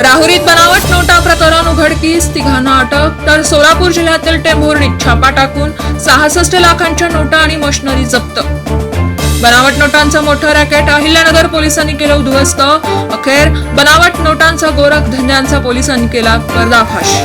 राहुरीत बनावट नोटा प्रकरण उघडकीस तिघांना अटक. तर सोलापूर जिल्ह्यातील टेंभुर्णीत छापा टाकून सहासष्ट लाखांच्या नोटा आणि मशिनरी जप्त. बनावट नोटांचं मोठं रॅकेट अहिल्यानगर पोलिसांनी केलं उद्ध्वस्त. अखेर बनावट नोटांचा गोरख धंद्यांचा पोलिसांनी केला पर्दाफाश.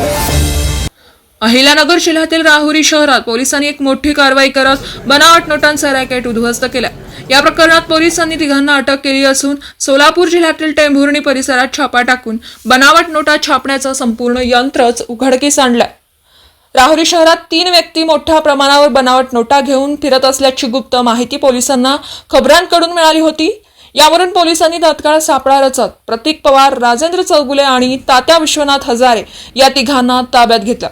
अहिल्यानगर जिल्ह्यातील राहुरी शहरात पोलिसांनी एक मोठी कारवाई करत बनावट नोटांचा रॅकेट उद्ध्वस्त केला. या प्रकरणात पोलिसांनी तिघांना अटक केली असून सोलापूर जिल्ह्यातील टेंभुर्णी परिसरात छापा टाकून बनावट नोटा छापण्याचं संपूर्ण यंत्रच उघडकीस आणलंय. राहुरी शहरात तीन व्यक्ती मोठ्या प्रमाणावर बनावट नोटा घेऊन फिरत असल्याची गुप्त माहिती पोलिसांना खबरांकडून मिळाली होती. यावरून पोलिसांनी तत्काळ सापळा रचत प्रतीक पवार राजेंद्र चौगुले आणि तात्या विश्वनाथ हजारे या तिघांना ताब्यात घेतलं.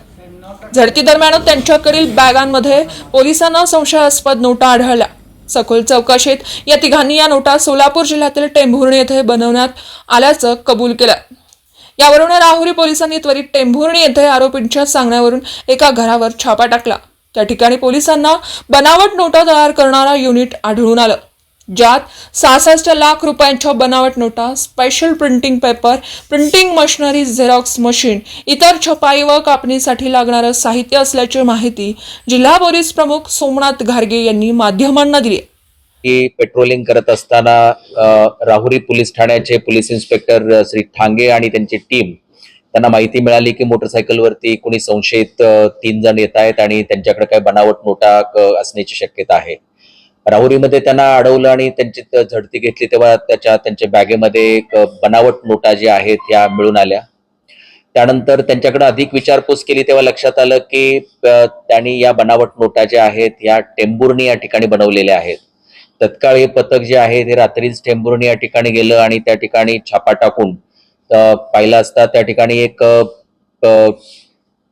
झडती दरम्यान त्यांच्याकडील बॅगांमध्ये पोलिसांना संशयास्पद नोटा आढळल्या. सखोल चौकशीत या तिघांनी या नोटा सोलापूर जिल्ह्यातील टेंभुर्णी येथे बनवण्यात आल्याचं कबूल केलं. यावरून राहुरी पोलिसांनी त्वरित टेंभुर्णी येथे आरोपींच्या सांगण्यावरून एका घरावर छापा टाकला. त्या ठिकाणी पोलिसांना बनावट नोटा तयार करणारा युनिट आढळून आलं. ज्यात सहासष्ट लाख रुपयांच्या बनावट नोटा special printing paper printing machinery xerox machine इतर छपाई व कापणीसाठी लागणारं साहित्य असल्याची माहिती जिल्हा पोलीस प्रमुख सोमनाथ घारगे यांनी माध्यमांना दिली की पेट्रोलिंग करत असताना राहुरी पोलीस ठाण्याचे पोलीस इन्स्पेक्टर श्री ठांगे आणि त्यांची टीम त्यांना माहिती मिळाली की मोटरसायकलवरती कोणी संशयित तीन जण येत आहेत आणि त्यांच्याकडे काही बनावट नोटा असण्याची शक्यता आहे. राहुरीमध्ये त्यांना अडवलं आणि त्यांची झडती घेतली तेव्हा त्याच्या त्यांच्या बॅगेमध्ये एक बनावट नोटा ज्या आहेत त्या मिळून आल्या. त्यानंतर त्यांच्याकडे अधिक विचारपूस केली तेव्हा लक्षात आलं की त्यांनी या बनावट नोटा ज्या आहेत या टेंबुर्णी या ठिकाणी बनवलेल्या आहेत. तत्काळ हे पथक जे आहे ते रात्रीच टेंबुर्णी या ठिकाणी गेलं आणि त्या ठिकाणी छापा टाकून पाहिलं असता त्या ठिकाणी एक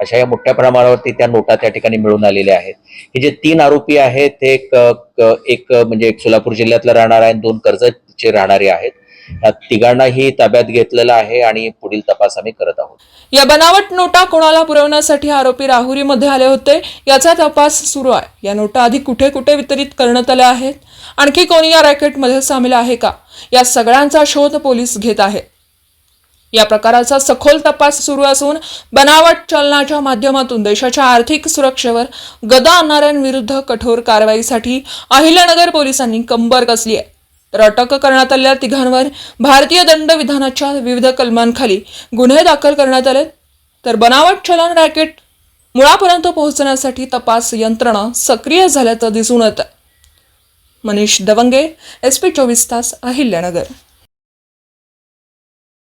अशा या मोठ्या प्रमाणावरती त्या नोटा त्या ठिकाणी मिळून आलेल्या आहेत. हे जे तीन आरोपी आहेत ते एक एक म्हणजे एक सोलापूर जिल्ह्यातला राहणार आहे आणि दोन कर्जतचे राहणारे आहेत. या तिघांनाही ताब्यात घेतलेलं आहे आणि पुढील तपास आम्ही करत आहोत. या बनावट नोटा कोणाला पुरवण्यासाठी आरोपी राहुरीमध्ये आले होते याचा तपास सुरू आहे. या नोटा आधी कुठे कुठे वितरित करण्यात आल्या आहेत आणखी कोणी या रॅकेटमध्ये सामील आहे का? या सगळ्यांचा शोध पोलीस घेत आहेत. या प्रकाराचा सखोल तपास सुरू असून बनावट चलनाच्या माध्यमातून देशाच्या आर्थिक सुरक्षेवर गदा आणणाऱ्यांविरुद्ध कठोर कारवाईसाठी अहिल्यानगर पोलिसांनी कंबर कसली आहे? तर अटक करण्यात आलेल्या तिघांवर भारतीय दंड विधानाच्या विविध कलमांखाली गुन्हे दाखल करण्यात आले. तर बनावट चलन रॅकेट मुळापर्यंत पोहोचण्यासाठी तपास यंत्रणा सक्रिय झाल्याचं दिसून येतं मनीष दवंगे एस पी चोवीस तास अहिल्यानगर.